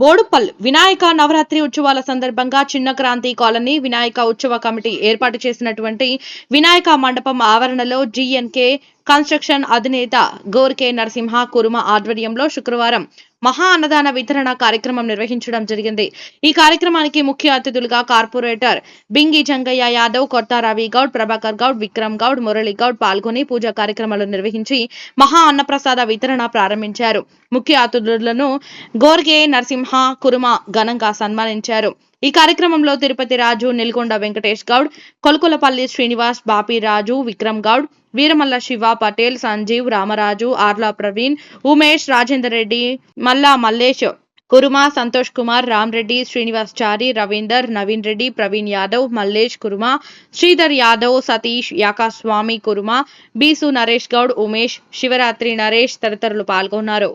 బోడుపల్ వినాయక నవరాత్రి ఉత్సవాల సందర్భంగా చిన్న క్రాంతి కాలనీ వినాయక ఉత్సవ కమిటీ ఏర్పాటు చేసినటువంటి వినాయక మండపం ఆవరణలో జీఎన్కే కన్స్ట్రక్షన్ అధినేత గోర్కే నరసింహ కురుమ ఆధ్వర్యంలో శుక్రవారం మహా అన్నదాన వితరణ కార్యక్రమం నిర్వహించడం జరిగింది. ఈ కార్యక్రమానికి ముఖ్య అతిథులుగా కార్పొరేటర్ బింగి జంగయ్య యాదవ్ కొత్త రవి గౌడ్ ప్రభాకర్ గౌడ్ విక్రమ్ గౌడ్ మురళి గౌడ్ పాల్గొని పూజా కార్యక్రమాలు నిర్వహించి మహా అన్నప్రసాద వితరణ ప్రారంభించారు. ముఖ్య అతిథులను గోర్గే నరసింహ కురుమ ఘనంగా సన్మానించారు. ఈ కార్యక్రమంలో తిరుపతి రాజు నిల్గొండ వెంకటేష్ గౌడ్ కొలుకులపల్లి శ్రీనివాస్ బాపి రాజు విక్రమ్ గౌడ్ వీరమల్ల శివ పటేల్ సంజీవ్ రామరాజు ఆర్లా ప్రవీణ్ ఉమేష్ రాజేందర్ రెడ్డి మల్లా మల్లేష్ కురుమ సంతోష్ కుమార్ రామ్ రెడ్డి శ్రీనివాస్ చారి రవీందర్ నవీన్ రెడ్డి ప్రవీణ్ యాదవ్ మల్లేష్ కురుమ శ్రీధర్ యాదవ్ సతీష్ యాకాస్వామి కురుమ బీసు నరేష్ గౌడ్ ఉమేష్ శివరాత్రి నరేష్ తదితరులు పాల్గొన్నారు.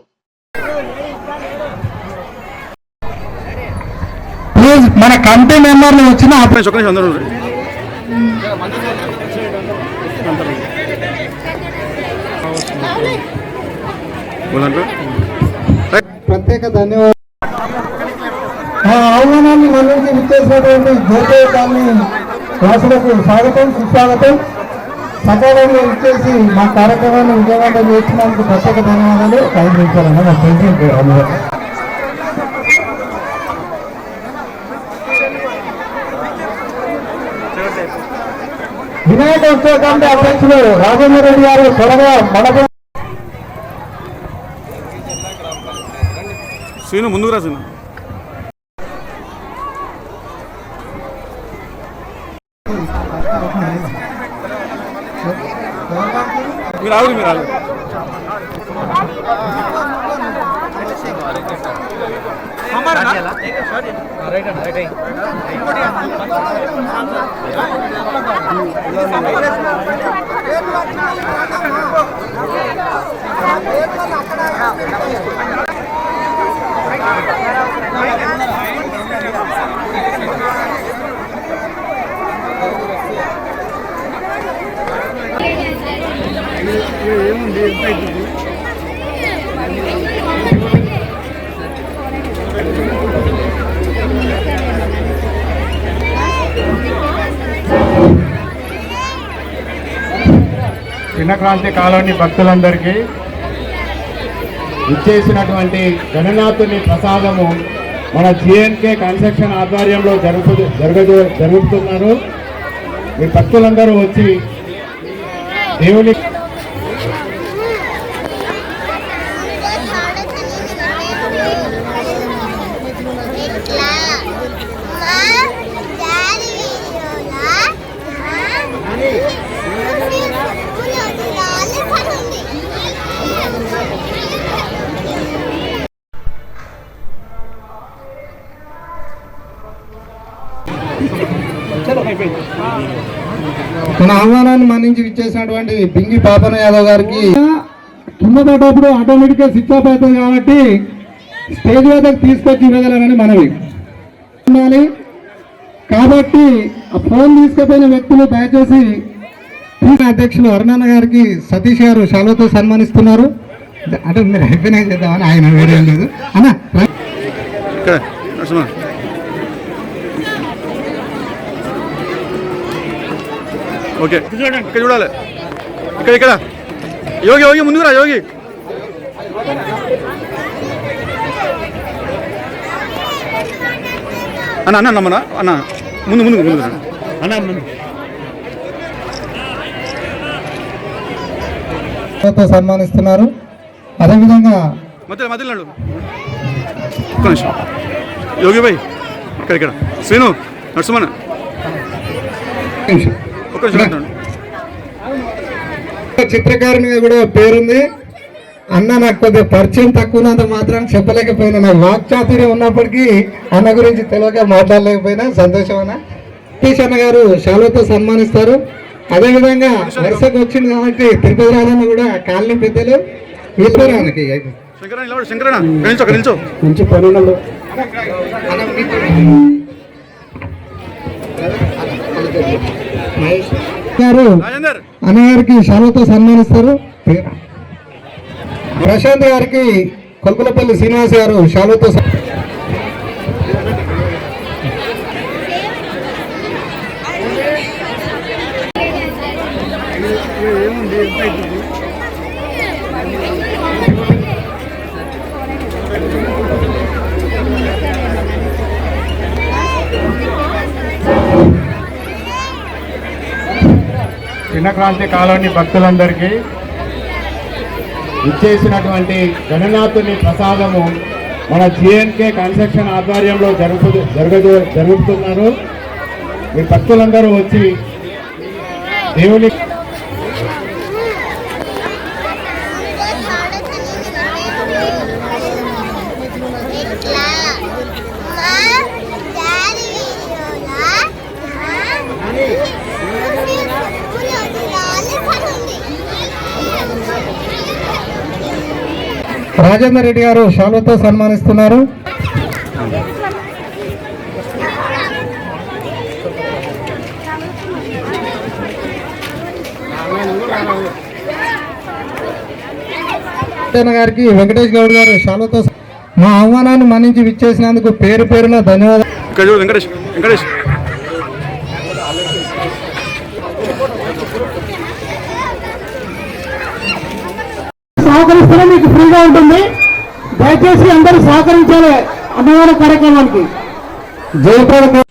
మన కమిటీ మెంబర్లు వచ్చిన. ప్రత్యేక ధన్యవాదాలు. ఆ ఆహ్వానాన్ని మళ్ళీ ఇచ్చేసినటువంటి జ్యోతి కాలనీ వాసులకు స్వాగతం సుస్వాగతం. సకాలంలో ఇచ్చేసి మా కార్యక్రమాన్ని విజయవంతం చేసినందుకు ప్రత్యేక ధన్యవాదాలు. ఐదు నిమిషాలన్నా నాకు వినాయక ఉత్సవ కమిటీ అధ్యక్షులు రాజేంద్ర రెడ్డి గారు త్వరగా మనకు శ్రీను ముందుకు రా శ్రీను మీరు ఆగు మీరు ఆగు అక్కడ చిన్నక్రాంతి కాలనీ భక్తులందరికీ ఇచ్చేసినటువంటి గణనాథుని ప్రసాదము మన జిఎన్కే కన్స్ట్రక్షన్ ఆధ్వర్యంలో జరుపు జరగ జరుగుతున్నారు మీ భక్తులందరూ వచ్చి దేవుని మన ఆహ్వానాన్ని మన్నించి ఇచ్చేసినటువంటి పింగి పాపన యాదవ్ గారికి. కింద పడ్డప్పుడు ఆటోమేటిక్గా స్విచ్ ఆఫ్ అవుతుంది కాబట్టి స్టేజ్ వద్దకు తీసుకొచ్చి ఇవ్వగలరని మనవి. ఉండాలి. కాబట్టి ఆ ఫోన్ తీసుకుపోయిన వ్యక్తులు దయచేసి అధ్యక్షులు అరుణాన్న గారికి సతీష్ గారు శాలువతో సన్మానిస్తున్నారు. అంటే మీరు అయిపోయినా చేద్దామని ఆయన వేరే లేదు. అన్న రా. ఇక్కడ నరసింహ ఓకే. ఇక్కడ చూడాలి. ఇక్కడ ఇక్కడ. యోగి యోగి ముందుకు రా యోగి. అన్న అన్న నమ్మనా అన్న ముందు ముందు ముందు. తో సన్మానిస్తున్నారు. అదేవిధంగా మధ్యలో మధ్యలో నడు. ఒక్క నిమిషం. యోగి భాయ్ ఇక్కడ ఇక్కడ. శ్రీను ఒక్క నిమిషం. చిత్రకారునిగా కూడా పేరుంది అన్న నాకు కొద్దిగా పరిచయం తక్కువ ఉన్నంత మాత్రం చెప్పలేకపోయినా నాకు వాక్చాతుర్యం ఉన్నప్పటికీ అన్న గురించి తెలియక మాట్లాడలేకపోయినా సంతోషం అన్న సతీష్ అన్న గారు శాలువతో సన్మానిస్తారు అదేవిధంగా వరుసకు వచ్చింది కాబట్టి తిరుపతి రాజన్న కూడా కాలనీ పెద్దలు నిల్చో మంచి పనులు గారు అన్నగారికి శాలతో సన్మానిస్తారు. ప్రశాంత్ గారికి కొలుకులపల్లి శ్రీనివాస్ గారు శాలతో ఏముంది? చిన్నక్రాంతి కాలనీ భక్తులందరికీ ఇచ్చేసినటువంటి గణనాథుని ప్రసాదము మన జిఎన్కే కన్స్ట్రక్షన్ ఆధ్వర్యంలో జరుపు జరగదు జరుగుతున్నారు మీ భక్తులందరూ వచ్చి దేవుని రాజేందర్ రెడ్డి గారు శాలువతో సన్మానిస్తున్నారు. గారికి వెంకటేష్ గౌడ్ గారు శాలువతో మా ఆహ్వానాన్ని మన్నించి విచ్చేసినందుకు పేరు పేరున ధన్యవాదాలు. వెంకటేష్ వెంకటేష్ మీకు? ఫ్రీగా ఉంటుంది. దయచేసి అందరూ సహకరించాలి. అన్నదాన కార్యక్రమానికి. జయప్రద